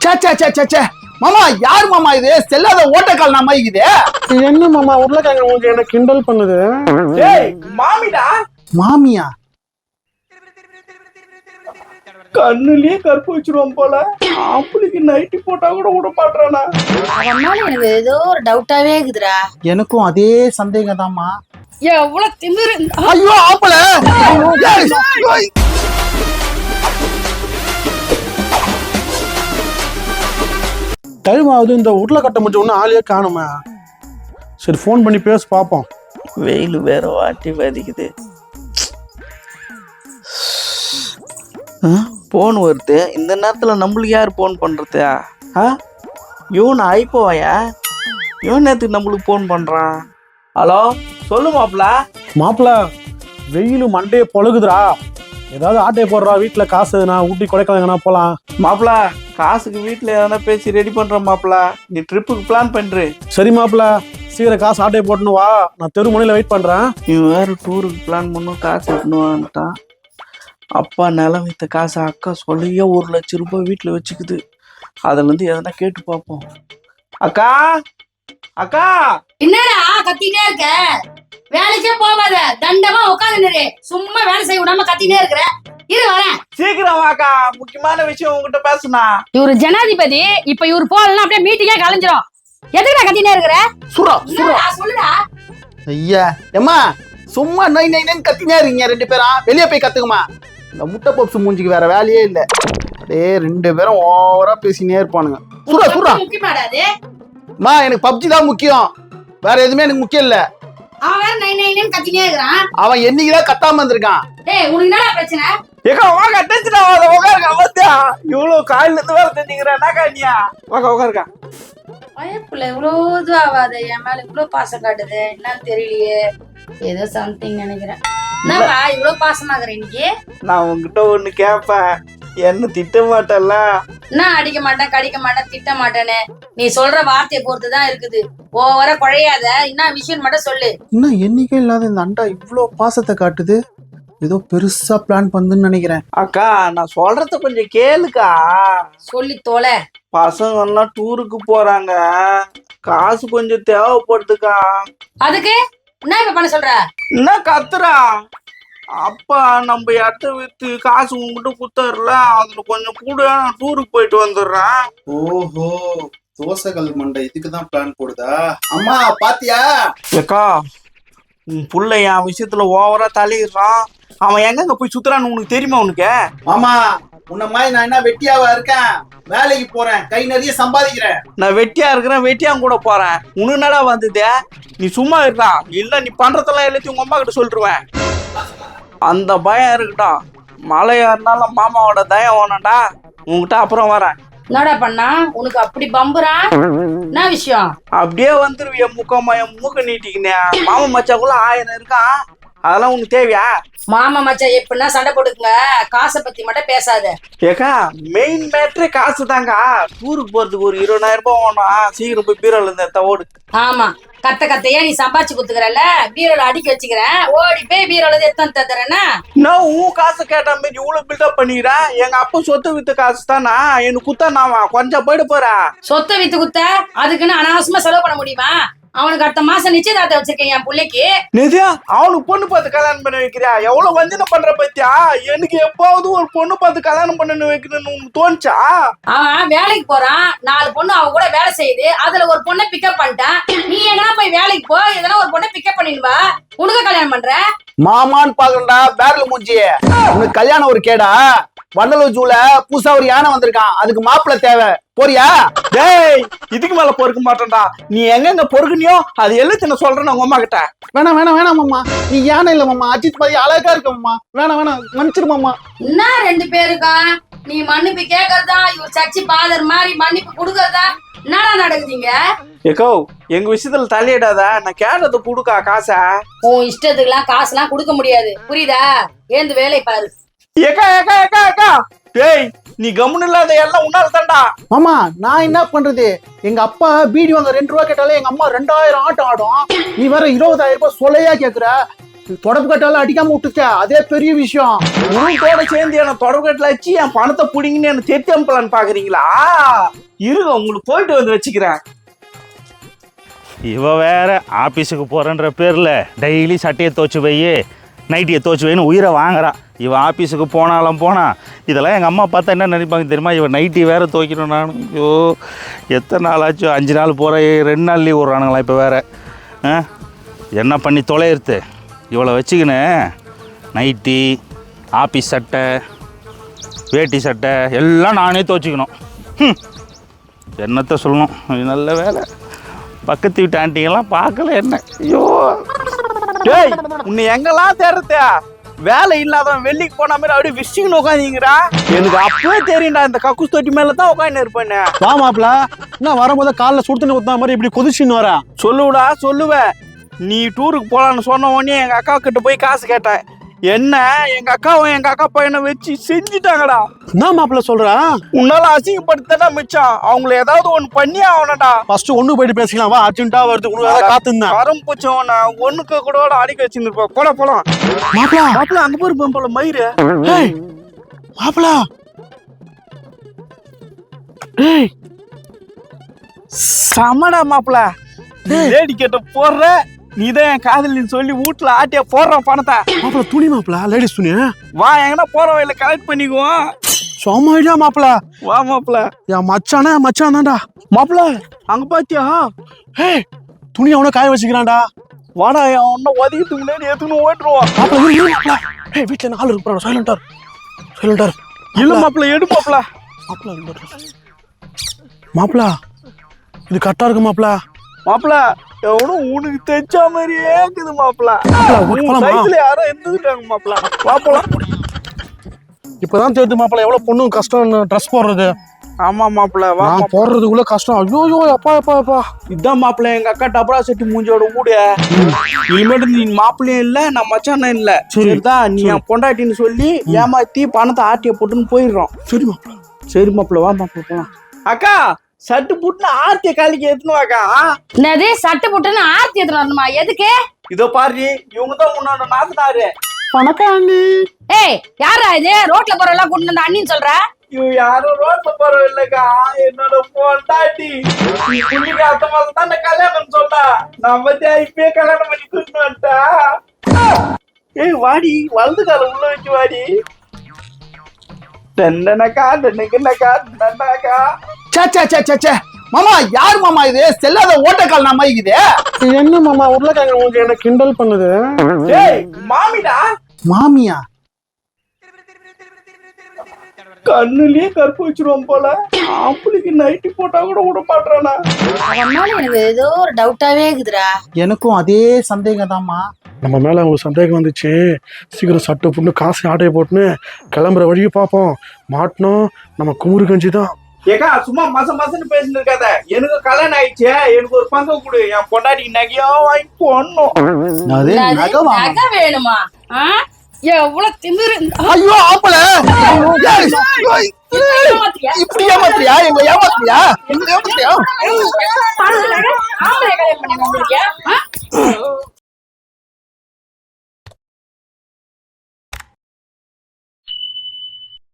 சே சே சே சே சே மாமா யார் மாமா இது? செல்லாத ஓட்டக்கால் நாம இது என்ன மாமா உருளைக்கிழங்கு உங்களுக்கு என்ன கிண்டல் பண்ணுது? ஏய் மாமிடா. மாமியா? கண்ணுலயே கற்பு வச்சிருவோம் போல. ஆம்பளைக்கு நைட்டி போட்டா கூட விட மாட்டானா எனக்கு ஏதோ ஒரு டவுட்டாவே இருக்குதுடா. எனக்கும் அதே சந்தேகம் தான்மா எவ்வளவு திமிரு ஐயோ ஆப்பல டைம் ஆகுது இந்த உருளைக்கட்டை முடிஞ்ச ஒன்றும் ஆளையே காணுமே. சரி ஃபோன் பண்ணி பேச பார்ப்போம். வெயில் வேற வாட்டி வதிக்குது போன் வருது. இந்த நேரத்துல நம்மளுக்கு யார் போன் பண்றது? ஆ? இவன் ஐப்போவாயா இவன் நேரத்துக்கு நம்மளுக்கு போன் பண்றான். ஹலோ சொல்லு மாப்ள மாப்பிள்ள வெயில் மண்டையே பொழுகுதுடா. ஏதாவது ஆட்டையை போடுறா வீட்டில் காசு எதுனா ஊட்டி கொடைக்கானங்கண்ணா போகலாம் மாப்ள காசுக்கு வீட்ல எதனா பேசி ரெடி பண்ற மாப்ள நீ ட்ரிப்புக்கு பிளான் பண்று. சரி மாப்பிள்ள சீக்கிரம் காசு ஆட்டையை போட்டுன்னு வா. நான் தெரு முனையில் வெயிட் பண்ணுறேன் இவன் வேற டூருக்கு பிளான் பண்ணும் காசு எடுக்கணும்ட்டான் அப்பா நிலம் வித்த காசு அக்கா சொல்லியே ஒரு லட்சம் ரூபாய் வீட்டில் வச்சுக்குது. அதுல இருந்து எதனா கேட்டு பார்ப்போம் அக்கா அக்கா! என்னடா கத்தினே இருக்க? போகாத. தண்டமா உட்காந்து சும்மா வேலை செய்ய விடாம கத்தினே இருக்கிற. இரு வரேன். சீக்கிரம் வாக்கா. முக்கியமான விஷயம் உங்ககிட்ட பேசுனா. இவரு ஜனாதிபதி. இப்ப இவரு போகலன்னா அப்படியே மீட்டிங்கே கலைஞ்சிரும். எதுக்குடா கத்தினே இருக்கிற? சுரா சுரா சொல்லுடா. ஐயா ஏம்மா சும்மா நை நை நைன்னு கத்தினே இருக்கீங்க ரெண்டு பேரும். வெளியே போய் கத்துக்குமா இந்த முட்டை பப்ஸ் மூஞ்சிக்கு வேற வேலையே இல்ல. அப்படியே ரெண்டு பேரும் ஓவரா பேசினே இருப்பானுங்க. சுரா சுரா மா எனக்கு பப்ஜி தான் முக்கியம். வேற எதுவுமே எனக்கு முக்கியம் இல்ல. அவன் வேற நை நைன்னு கத்தினே இருக்கிறான். அவன் என்னைக்குதான் கத்தாம இருந்திருக்கான்? டேய் உனக்கு என்னடா பிரச்சனை? ஏக்கா வாங்க டென்ஷன் ஆகாத உட்காருக்கா வத்தியா இவ்வளவு காலையில இருந்து வேலை செஞ்சுக்கிறேன் என்ன காணியா வாங்க உட்காருக்கா பயப்புல இவ்வளோ ஆகாத என் மேல இவ்வளோ பாசம் காட்டுது என்னன்னு தெரியலையே. ஏதோ சம்திங் நினைக்கிறேன். என்னப்பா இவ்வளோ பாசமாகற இன்னைக்கு? நான் உங்ககிட்ட ஒண்ணு கேட்பேன் என்ன திட்ட மாட்டல்ல நான் அடிக்க மாட்டேன் கடிக்க மாட்டேன் திட்ட மாட்டேன்னு நீ சொல்ற வார்த்தையை பொறுத்து தான் இருக்குது. ஓவர குழையாத என்ன விஷயம் மட்டும் சொல்லு. இன்னும் என்னைக்கே இல்லாத இந்த அண்டா இவ்வளோ பாசத்தை காட்டுது? ஏதோ பெருசா பிளான் பண்ணுதுன்னு நினைக்கிறேன். அக்கா நான் சொல்றத கொஞ்சம் கேளுக்கா. சொல்லி தொலை பசங்க எல்லாம் டூருக்கு போறாங்க. காசு கொஞ்சம் தேவைப்படுதுக்கா. அதுக்கு? என்ன இப்ப பண்ண சொல்ற? என்ன கத்துறா? அப்பா நம்ம இடத்த வித்து காசு உங்ககிட்ட குத்தாருல அதுல கொஞ்சம் கூட டூருக்கு போயிட்டு வந்துடுறேன். ஓஹோ தோசைகள் மண்டை இதுக்கு தான் பிளான் போடுதா? அம்மா பாத்தியா? ஏக்கா உன் புள்ள என் விஷயத்துல ஓவரா தலையிடுறான் அவன் எங்கெங்க போய் சுத்துறான்னு உனக்கு தெரியுமா உனக்கு? மாமா உன்ன மாதிரி நான் என்ன வெட்டியாவா இருக்கேன்? வேலைக்கு போறேன் கை நிறைய சம்பாதிக்கிறேன். நான் வெட்டியா இருக்கிறேன் வெட்டியான் கூட போறேன். உனக்கு என்னடா வந்தது? நீ சும்மா இருக்கா இல்ல நீ பண்றதெல்லாம் எல்லாத்தையும் உங்க அம்மா கிட்ட சொல்லிருவேன். அந்த பயம் இருக்கட்டும் மழை ஏறினாலும் மாமாவோட தயம் வேணும்டா. உங்ககிட்ட அப்புறம் வரேன். என்னடா பண்ணா? உனக்கு அப்படி பம்புறான் என்ன விஷயம்? அப்படியே வந்துருவிய முக்கமா என் மூக்க நீட்டிக்கினே. மாமா மச்சாக்குள்ள ஆயிரம் இருக்கான் அதெல்லாம் உனக்கு தேவையா? மாமா மச்சான் எப்படின்னா சண்டை போட்டுக்குங்க. காசை பத்தி மட்டும் பேசாத. ஏக்கா மெயின் மேட்ரே காசு தாங்க டூருக்கு போறதுக்கு ஒரு இருபதாயிரம் ரூபாய் வேணும் சீக்கிரம் போய் பீரோல இருந்து ஓடு. ஆமா. கத்த கத்தையா நீ சம்பாதிச்சு குத்துக்கிறல்ல பீரோல அடிக்க வச்சுக்கிறேன். ஓடி போய் பீரோல எத்தனை தந்துறேன்னா நான் உன் காசு கேட்ட மாதிரி இவ்வளவு பில்டப் பண்ணிக்கிறேன் எங்க அப்பா சொத்து வித்து காசு தானா? எனக்கு குத்தா நான் கொஞ்சம் போயிட்டு போறேன். சொத்தை வித்து குத்த? அதுக்குன்னு அனாவசியமா செலவு பண்ண முடியுமா? அவனுக்கு அடுத்த மாசம் நிச்சயதார்த்தம் வச்சிருக்கேன் என் பிள்ளைக்கு. நிதியா அவனுக்கு பொண்ணு பார்த்து கல்யாணம் பண்ணி வைக்கிறியா? எவ்வளவு வஞ்சனை பண்ற பத்தியா? எனக்கு எப்பாவது ஒரு பொண்ணு பார்த்து கல்யாணம் பண்ணி வைக்கணும்னு உனக்கு தோணுச்சா? அவன் வேலைக்கு போறான். நாலு பொண்ணு அவன் கூட வேலை செய்யுது. அதுல ஒரு பொண்ணை பிக்கப் பண்ணிட்டான். நீ எங்கன்னா போய் வேலைக்கு போ? எதனா ஒரு பொண்ணை பிக்கப் பண்ணிட்டு வா. உனக்கு கல்யாணம் பண்ற? மாமான்னு பாக்கண்டா பேரல் மூஞ்சி உனக்கு கல்யாணம் ஒரு கேடா? வண்டலூர் ஜூல புதுசா ஒரு யானை வந்திருக்கான். அதுக்கு மாப்பிள்ளை தேவை. போறியா? டேய் இதுக்கு மேல பொறுக்க மாட்டேன்டா. நீ எங்கெங்க பொறுக்குனியோ அது எல்லாத்தையும் நான் சொல்றேன் உங்க அம்மா கிட்ட. வேணாம் வேணாம் வேணாம் மாமா. நீ யானை இல்ல மாமா. அஜித் பாதி அழகா இருக்க மாமா. வேணாம் வேணாம். மன்னிச்சிரு மாமா. என்ன ரெண்டு பேருக்கா? நீ மன்னிப்பு கேக்குறதா? இவர் சர்ச்சி பாதர் மாதிரி மன்னிப்பு கொடுக்கறதா? என்னடா நடக்குதுங்க? ஏக்கோ எங்க விஷயத்துல தலையிடாத. நான் கேட்டதை கொடுக்கா காசை. உன் இஷ்டத்துக்குலாம் காசுலாம் கொடுக்க முடியாது. புரியுதா? ஏந்து வேலை பாரு. ஏக்கா ஏக்கா ஏக்கா ஏக்கா. டேய் நீ கம்முன்னு இல்லாத எல்லாம் உன்னால தான்டா. மாமா நான் என்ன பண்றது? எங்க அப்பா பீடி வாங்க ரெண்டு ரூபா கேட்டாலே எங்க அம்மா ரெண்டாயிரம் ஆட்டம் ஆடும். நீ வேற இருபதாயிரம் ரூபாய் சொல்லையா கேக்குற? தொடப்பு கட்டால அடிக்காம விட்டுச்சா அதே பெரிய விஷயம். உனக்கோட சேர்ந்து என்ன தொடர்கட்டில் வச்சு என் பணத்தை பிடிங்கன்னு என்ன தெத்தி அனுப்பலான்னு பாக்குறீங்களா? இருங்க உங்களுக்கு போயிட்டு வந்து வச்சுக்கிறேன். இவ வேற ஆஃபீஸுக்கு போகிறேன்ற பேரில் டெய்லி சட்டையை துவச்சி போய் நைட்டியை துவச்சி வைன்னு உயிரை வாங்குறான். இவன் ஆஃபீஸுக்கு போனாலும் போனா இதெல்லாம் எங்கள் அம்மா பார்த்தா என்ன நினைப்பாங்க தெரியுமா? இவன் நைட்டி வேறு துவைக்கணும் நான். ஐயோ எத்தனை நாள் ஆச்சு அஞ்சு நாள் போகிற ரெண்டு நாள் லீவ் விட்றானுங்களா இப்போ வேறு? ஆ? என்ன பண்ணி தொலையிறது இவளை வச்சுக்கின்னு நைட்டி ஆஃபீஸ் சட்டை வேட்டி சட்டை எல்லாம் நானே துவச்சிக்கணும். ம் என்னத்த சொல்லணும்? நல்ல வேலை. பக்கத்து வீட்டு ஆண்டிங்கெல்லாம் பார்க்கல என்ன? ஐயோ. டேய் உன்னை எங்கெல்லாம் தேடுறது? வேலை இல்லாதவன் வெள்ளிக்கு போன மாதிரி அப்படியே விசிங்கன்னு உட்காந்துங்கிறா எனக்கு அப்பவே தெரியும்டா இந்த கக்கூஸ் தொட்டி மேல தான் உட்காந்து இருப்பேன்னு. வா மாப்பிள என்ன வரும்போது காலைல சுடு தண்ணி ஊத்தா மாதிரி இப்படி கொதிச்சுன்னு வர? சொல்லுடா சொல்லுவேன் நீ டூருக்கு போலான்னு சொன்ன உடனே எங்க அக்கா கிட்ட போய் காசு கேட்டேன். என்ன? எங்க அக்காவும் எங்க அக்கா பையனை வச்சு செஞ்சுட்டாங்கடா. என்ன மாப்பிள சொல்ற? உன்னால அசிங்கப்படுத்தடா மிச்சம் அவங்கள ஏதாவது ஒண்ணு பண்ணி ஆகணும்டா. ஃபர்ஸ்ட் ஒண்ணு போயிட்டு பேசிக்கலாம். வா அர்ஜென்ட்டா வருது. உனக்கு காத்துந்தேன் கரம் பூச்சவன ஒண்ணுக்கு கூட அடிக்க வச்சுருப்போம் போல போலாம். மாப்பிள! மாப்பிள்ள அங்க போய் போல மயிறு. ஏய் மாப்பிள! ஏய்! சமடா மாப்பிள்ள லேடி கேட்ட போடுற. நீதான் என் காதலின்னு சொல்லி வீட்டுல ஆட்டிய போடுறான் பணத்தை. மாப்பிள துணி மாப்பிள லேடிஸ் துணி? வா எங்கன்னா போற வழியில கலெக்ட் பண்ணிக்குவோம். சும்மா ஐடியா மாப்பிள. வா மாப்பிள்ள என் மச்சானே மச்சான் தான்டா மாப்பிள்ள அங்க பாத்தியா? ஏய் துணி அவனை காய வச்சுக்கிறான்டா. வாடா என் ஒன்னும் ஒதுக்கிட்டு முன்னாடி எடுத்துக்கணும் ஓட்டுருவோம். மாப்பிள மாப்பிள. ஏய் வீட்ல நாலு இருக்கு சைலண்டர் சைலண்டர் இல்ல மாப்பிள்ள எடு மாப்பிள்ள மாப்பிள. மாப்பிள இது கரெக்டா இருக்கு மாப்பிள. மாப்பிள்ள எவனும் உனக்கு தைச்ச மாதிரியே இருக்குது போலாமா? சைக்கிள் யாரோ இருந்துருக்காங்க மாப்பிள்ள வா போலாம். இப்பதான் தெரியுது மாப்பிள எவ்வளவு பொண்ணு கஷ்டம் ட்ரெஸ் போடுறது? ஆமா மாப்பிள்ள வா நான். போடுறதுக்குள்ள கஷ்டம். ஐயோ ஐயோ அப்பா அப்பா அப்பா. இதான் மாப்பிள்ள எங்க அக்கா டபரா செட்டி மூஞ்சோட வீடு இனிமேட்டு நீ மாப்பிள்ளையும் இல்ல நான் மச்சானும் இல்ல. சரி. சரிதான் நீ என் பொண்டாட்டின்னு சொல்லி ஏமாத்தி பணத்தை ஆட்டிய போட்டுன்னு போயிடுறோம். சரி மாப்பிள. சரி மாப்பிள்ள வா மாப்பிள்ள போலாம். அக்கா! சட்டு புட்டுன்னு ஆர்த்திய காலிக்கு எடுத்துன்னு வாக்கா என்னது? சட்டை போட்டுன்னு ஆர்த்தி வரணுமா எதுக்கு? இதோ பாரு இவங்க தான் உன்னோட நாத்தனாரு. வணக்கம் அண்ணி ஏய் யாரா இது? ரோட்ல போறவெல்லாம் கொண்டு வந்து அண்ணின்னு சொல்ற? இவன் யாரும் ரோட்ல போறோம் இல்லக்கா. என்னோட பொண்டாட்டி நீ புள்ளிக்கு அடுத்த மாசம் தான் நான் கல்யாணம் சொன்னா? நான் பத்தியா இப்பயே கல்யாணம் பண்ணி கூட்டு வந்துட்டா. ஏய் வாடி வலது கால உள்ள வச்சு வாடி. டன்னனக்கா டன்னுக்குனக்கா டன்னக்கா சே சே சே சே சே மாமா யார் மாமா இது? செல்லாத ஓட்டக்கால் நாம இது என்ன மாமா உருளைக்கிழங்கு உங்களுக்கு என்ன கிண்டல் பண்ணுது? ஏய் மாமிடா. மாமியா? கண்ணுலயே கற்பு வச்சிருவோம் போல. ஆம்பளைக்கு நைட்டி போட்டா கூட விட மாட்டானா அவனால எனக்கு ஏதோ ஒரு டவுட்டாவே இருக்குதுடா. எனக்கும் அதே சந்தேகம் தான்மா நம்ம மேல உங்களுக்கு சந்தேகம் வந்துச்சு. சீக்கிரம் சட்டை புண்ணு காசு ஆட்டையை போட்டுன்னு கிளம்புற வழியை பார்ப்போம். மாட்டினோம். நம்ம குமுறு கஞ்சி தான் ஏக்கா சும்மா மச மசன்னு பேசிட்டு இருக்காத. எனக்கு கல்யாணம் ஆயிடுச்சு. எனக்கு ஒரு பங்கு கொடு. என் பொண்டாட்டிக்கு நகையா வாங்கி போடணும்? நகை வேணுமா? ஆ? எவ்வளவு திமிரு ஐயோ ஆம்பள. ஏமாத்தியா? இப்படி ஏமாத்திரியா எங்க ஏமாத்திரியா எங்க ஏமாத்திரியா